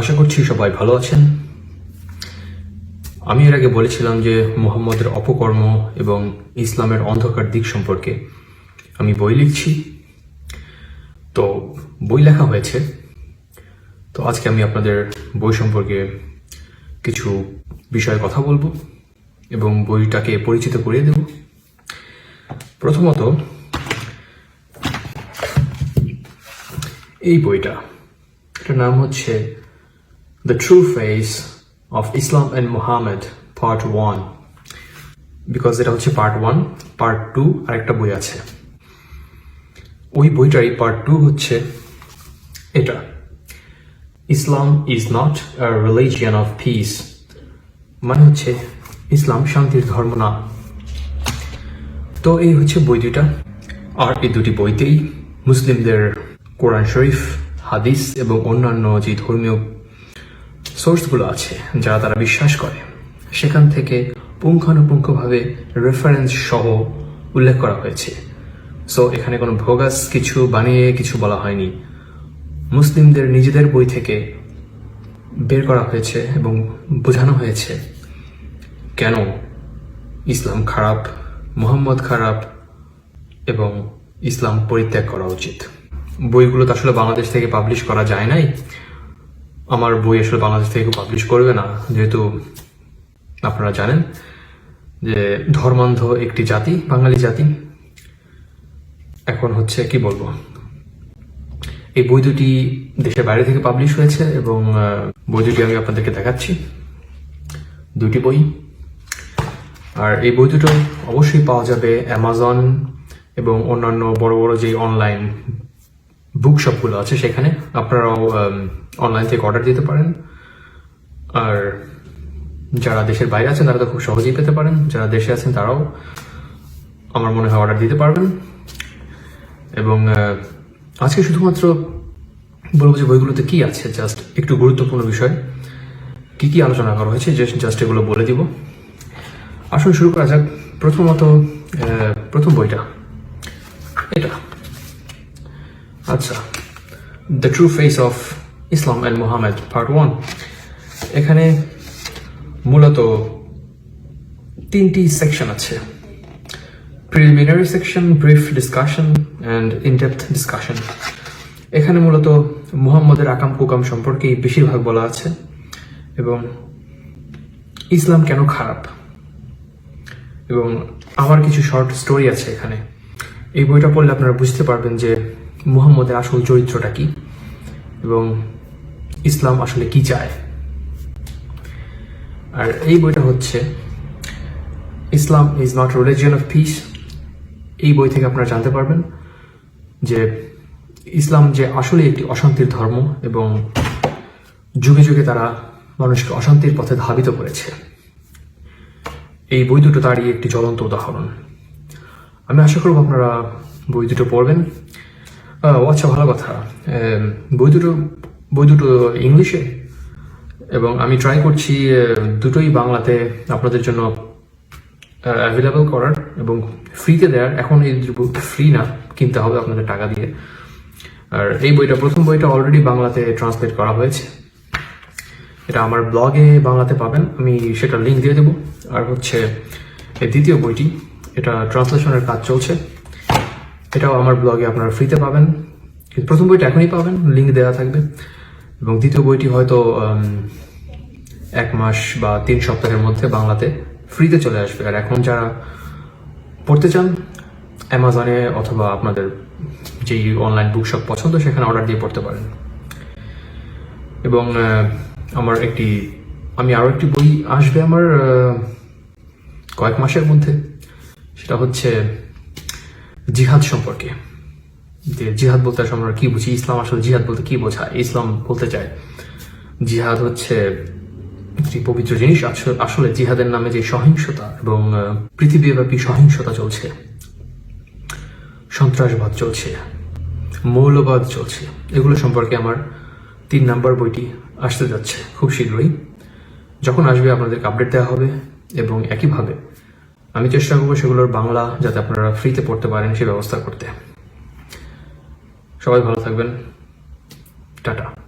আশা করছি সবাই ভালো আছেন। আমি এর আগে বলেছিলাম যে মোহাম্মদের অপকর্ম এবং ইসলামের অন্ধকার দিক সম্পর্কে আমি বই লিখছি। তো বই লেখা হয়েছে। তো আজকে আমি আপনাদের বই সম্পর্কে কিছু বিষয়ে কথা বলব এবং বইটাকে পরিচিত করিয়ে দেব। প্রথমত, এই বইটা, এটার নাম হচ্ছে the true face of Islam and Muhammad part one because এটা হচ্ছে পার্ট ওয়ান পার্ট টু আর একটা বই আছে। ওই বইটারই পার্ট টু হচ্ছে এটা। Islam is not a religion of peace মানে হচ্ছে ইসলাম শান্তির ধর্ম না। তো এই হচ্ছে বই দুটা আর এই দুটি বইতেই মুসলিমদের কোরআন শরীফ, হাদিস এবং অন্যান্য যে ধর্মীয় সোর্সগুলো আছে যারা তারা বিশ্বাস করে। সেখান থেকে পুঙ্খানুপুঙ্খভাবে রেফারেন্স সহ উল্লেখ করা হয়েছে। সো এখানে কোনো ভোগাস কিছু বানিয়ে কিছু বলা হয়নি। মুসলিমদের নিজেদের বই থেকে বের করা হয়েছে এবং বোঝানো হয়েছে কেন ইসলাম খারাপ, মোহাম্মদ খারাপ এবং ইসলাম পরিত্যাগ করা উচিত। বইগুলো তো আসলে বাংলাদেশ থেকে পাবলিশ করা যায় নাই। আমার বই আসলে বাংলাদেশ থেকে পাবলিশ করবে না। যেহেতু আপনারা জানেন যে ধর্মান্ধ একটি জাতি, বাঙালি জাতি। এখন হচ্ছে কি বলব? এই বই দুটি দেশের বাইরে থেকে পাবলিশ হয়েছে এবং বই দুটি আমি আপনাদেরকে দেখাচ্ছি। দুটি বই। আর এই বই দুটো অবশ্যই পাওয়া যাবে অ্যামাজন এবং অন্যান্য বড় বড় যে অনলাইন বুক শপগুলো আছে সেখানে আপনারাও অনলাইন থেকে অর্ডার দিতে পারেন। আর যারা দেশের বাইরে আছেন, তারা তো খুব সহজেই পেতে পারেন। যারা দেশে আছেন, তারাও আমার মনে হয় অর্ডার দিতে পারবেন। এবং আজকে শুধুমাত্র বলব যে বইগুলোতে কি আছে জাস্ট একটু গুরুত্বপূর্ণ বিষয়। কি কি আলোচনা করা হয়েছে জাস্ট এগুলো বলে দিব। আসুন শুরু করা যাক। প্রথমত প্রথম বইটা। এটা। আচ্ছা। The true face of Islam and Muhammad part one এখানে মূলত তিনটি সেকশন আছে। Preliminary section brief discussion and in depth discussion এখানে মূলত মুহাম্মদের আকাম কুকাম সম্পর্কেই বেশিরভাগ বলা আছে এবং ইসলাম কেন খারাপ? এবং আমার কিছু শর্ট স্টোরি আছে এখানে। এই বইটা পড়লে আপনারা বুঝতে পারবেন যে মুহাম্মদের আসল চরিত্রটা কি? এবং ইসলাম আসলে কি চায়? আর এই বইটা হচ্ছে, Islam is not religion of peace এই বই থেকে আপনারা জানতে পারবেন যে ইসলাম যে আসলে একটি অশান্তির ধর্ম এবং যুগে যুগে তারা মানুষকে অশান্তির পথে ধাবিত করেছে। এই বই দুটো তারই একটি জ্বলন্ত উদাহরণ। আমি আশা করব আপনারা বই দুটো পড়বেন। আচ্ছা ভালো কথা। বই দুটো বই দুটো ইংলিশে? এবং আমি ট্রাই করছি দুটোই বাংলাতে আপনাদের জন্য অ্যাভেলেবল করার এবং ফ্রিতে দেওয়ার। এখন এই দুটো ফ্রি না, কিনতে হবে আপনাদের টাকা দিয়ে। আর এই বইটা, প্রথম বইটা অলরেডি বাংলাতে ট্রান্সলেট করা হয়েছে। এটা আমার ব্লগে বাংলাতে পাবেন। আমি সেটা লিঙ্ক দিয়ে দেবো। আর হচ্ছে দ্বিতীয় বইটি, এটা ট্রান্সলেশনের কাজ চলছে। এটাও আমার ব্লগে আপনারা ফ্রিতে পাবেন। প্রথম বইটা এখনই পাবেন লিঙ্ক দেওয়া থাকবে। এবং দ্বিতীয় বইটি হয়তো এক মাস বা তিন সপ্তাহের মধ্যে বাংলাতে ফ্রিতে চলে আসবে। আর এখন যারা পড়তে চান অ্যামাজনে অথবা আপনাদের যেই অনলাইন বুকশপ পছন্দ, সেখানে অর্ডার দিয়ে পড়তে পারেন। এবং আমার একটি, আমি আরও একটি বই আসবে আমার কয়েক মাসের মধ্যে। সেটা হচ্ছে জিহাদ সম্পর্কে। যে জিহাদ বলতে আসলে আমরা কি বুঝি? ইসলাম আসলে জিহাদ বলতে কি বোঝায়? ইসলাম বলতে চায় জিহাদ হচ্ছে একটি পবিত্র জিনিস। আস- আসলে জিহাদের নামে যে সহিংসতা এবং পৃথিবীব্যাপী সহিংসতা চলছে, সন্ত্রাসবাদ চলছে, মৌলবাদ চলছে, এগুলো সম্পর্কে আমার তিন নাম্বার বইটি আসতে যাচ্ছে খুব শীঘ্রই। যখন আসবে আপনাদেরকে আপডেট দেওয়া হবে এবং একইভাবে আমি চেষ্টা করব সেগুলোর বাংলা যাতে আপনারা ফ্রিতে পড়তে পারেন সে ব্যবস্থা করতে। সবাই ভালো থাকবেন। টাটা।